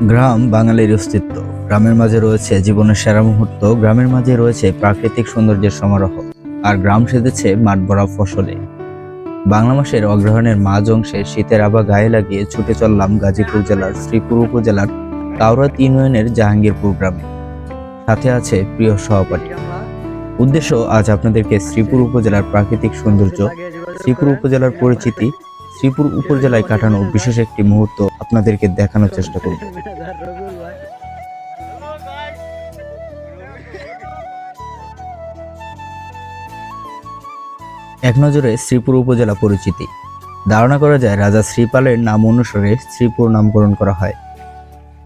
গ্রাম বাঙালির অস্তিত্ব। গ্রামের মাঝে রয়েছে জীবনের সেরা মুহূর্ত, গ্রামের মাঝে রয়েছে প্রাকৃতিক সৌন্দর্যের সমারোহ, আর গ্রাম সেজেছে মাঠ ফসলে। বাংলা মাসের অগ্রহণের মাঝ অংশে শীতের আবা গায়ে লাগিয়ে ছুটে চললাম গাজীপুর জেলার শ্রীপুর উপজেলার কাউরাত ইউনিয়নের জাহাঙ্গীরপুর গ্রামে। সাথে আছে প্রিয় সহপাঠী। উদ্দেশ্য আজ আপনাদেরকে শ্রীপুর উপজেলার প্রাকৃতিক সৌন্দর্য, শ্রীপুর উপজেলার পরিচিতি শ্রীপুর উপজেলায় কাটানো বিশেষ একটি মুহূর্ত আপনাদেরকে দেখানোর চেষ্টা করব। এক নজরে শ্রীপুর উপজেলা পরিচিতি। ধারণা করা যায় রাজা শ্রীপালের নাম অনুসারে শ্রীপুর নামকরণ করা হয়।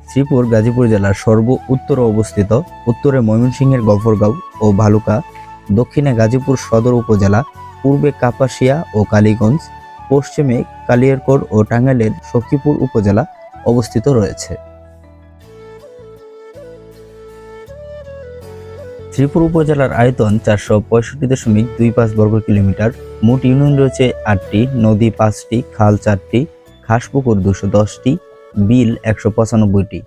শ্রীপুর গাজীপুর জেলার সর্ব উত্তরে অবস্থিত উত্তরে ময়মনসিংহের গফরগাঁও ও ভালুকা, দক্ষিণে গাজীপুর সদর উপজেলা, পূর্বে কাপাসিয়া ও কালীগঞ্জ পশ্চিমে কালিয়ারকোট ও টাঙ্গাইলের সখীপুর উপজেলা অবস্থিত রয়েছে। শ্রীপুর উপজেলার আয়তন চারশো পঁয়ষট্টি দশমিক দুই পাঁচ বর্গ কিলোমিটার। মোট ইউনিয়ন রয়েছে আটটি, নদী পাঁচটি, খাল চারটি, খাসপুকুর দুশো দশটি, বিল একশো পঁচানব্বইটি।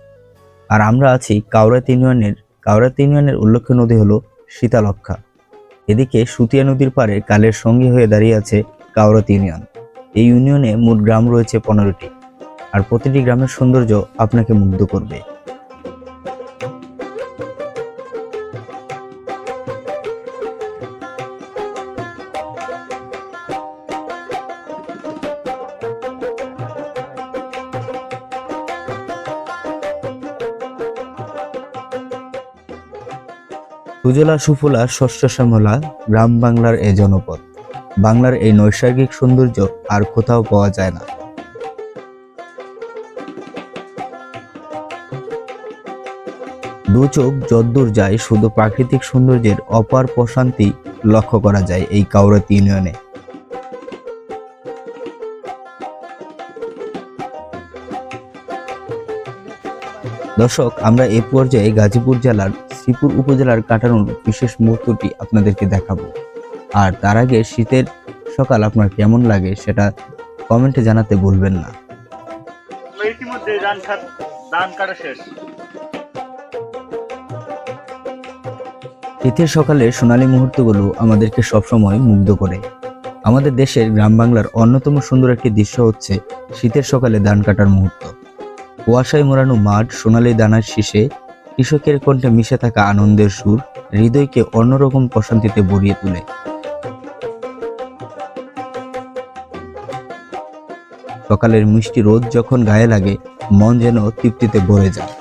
আর আমরা আছি কাউরাত ইউনিয়নের কাউরাত ইউনিয়নের উল্লেখ্য নদী হলো শীতালক্ষা এদিকে সুতিয়া নদীর পারে কালের সঙ্গী হয়ে দাঁড়িয়ে আছে কাউরাত ইউনিয়ন। এই ইউনিয়নে মোট গ্রাম রয়েছে পনেরোটি, আর প্রতিটি গ্রামের সৌন্দর্য আপনাকে মুগ্ধ করবে। সুজলা সুফলা শস্য শ্যামলা, গ্রাম বাংলার এ জনপদ। বাংলার এই নৈসর্গিক সৌন্দর্য আর কোথাও পাওয়া যায় না। দু চোখ যদ্দূর যায়, শুধু প্রাকৃতিক সৌন্দর্যের অপার প্রশান্তি লক্ষ্য করা যায় এই কাউরাতি ইউনিয়নে। দর্শক, আমরা এ পর্যায়ে গাজীপুর জেলার শ্রীপুর উপজেলার কাটানোর বিশেষ মুহূর্তটি আপনাদেরকে দেখাবো। আর তার আগে শীতের সকাল আপনার কেমন লাগে সেটা কমেন্টে জানাতে ভুলবেন না। ইতিমধ্যে ধান কাটা শেষ। শীতের সকালে সোনালী মুহূর্তগুলো আমাদেরকে সবসময় মুগ্ধ করে। আমাদের দেশের গ্রাম বাংলার অন্যতম সুন্দর একটি দৃশ্য হচ্ছে শীতের সকালে ধান কাটার মুহূর্ত। কুয়াশায় মোড়ানো মাঠ সোনালী দানার শীষে কৃষকের কণ্ঠে মিশে থাকা আনন্দের সুর হৃদয়কে অন্যরকম প্রশান্তিতে ভরিয়ে তোলে। সকালের মিষ্টি রোদ যখন গায়ে লাগে মন যেন তৃপ্তিতে ভরে যায়।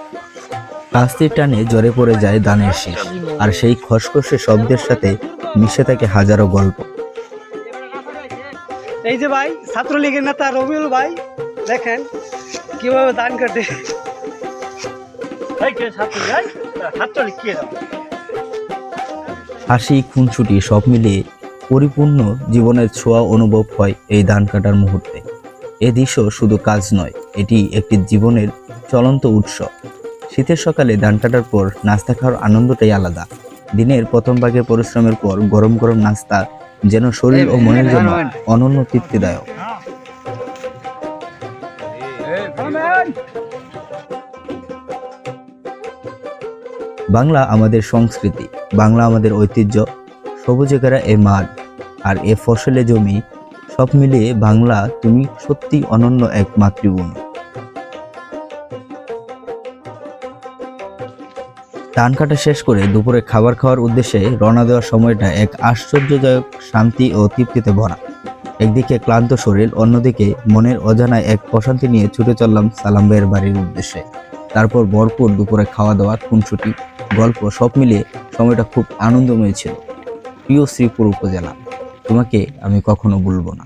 কাস্তির টানে জ্বরে পড়ে যায় দানের শীষ আর সেই খসখসে শব্দের সাথে মিশে থাকে হাজারো গল্প। এই যে ভাই ছাত্রলীগের নেতা রবিউল ভাই দেখেন কীভাবে দান কাটে। এই কে ছাত্র যাই ছাত্রলীগ কে যাও হাসি খুনছুটি সব মিলিয়ে পরিপূর্ণ জীবনের ছোঁয়া অনুভব হয় এই ধান কাটার মুহূর্তে। এ দৃশ্য শুধু কাজ নয়, এটি একটি জীবনের চলন্ত উৎস। শীতের সকালে ধান কাটার পর নাস্তা খাওয়ার আনন্দটাই আলাদা। দিনের প্রথম ভাগে পরিশ্রমের পর গরম গরম নাস্তা যেন শরীর ও মনের জন্য অনন্য তৃপ্তিদায়ক। বাংলা আমাদের সংস্কৃতি, বাংলা আমাদের ঐতিহ্য, সবুজে ঘেরা এ মাঠ আর এ ফসলে জমি সব মিলিয়ে বাংলা তুমি সত্যি অনন্য এক মাতৃভূমি। ধান কাটা শেষ করে দুপুরে খাবার খাওয়ার উদ্দেশ্যে রওনা দেওয়ার সময়টা এক আশ্চর্যজনক শান্তি ও তৃপ্তিতে ভরা। একদিকে ক্লান্ত শরীর, অন্যদিকে মনের অজানায় এক প্রশান্তি নিয়ে ছুটে চললাম সালাম ভাইয়ের বাড়ির উদ্দেশ্যে। তারপর ভরপুর দুপুরে খাওয়া দাওয়া খুনছুটি গল্প সব মিলিয়ে সময়টা খুব আনন্দময় ছিল। প্রিয় শ্রীপুর উপজেলা। তোমাকে আমি কখনো ভুলবো না।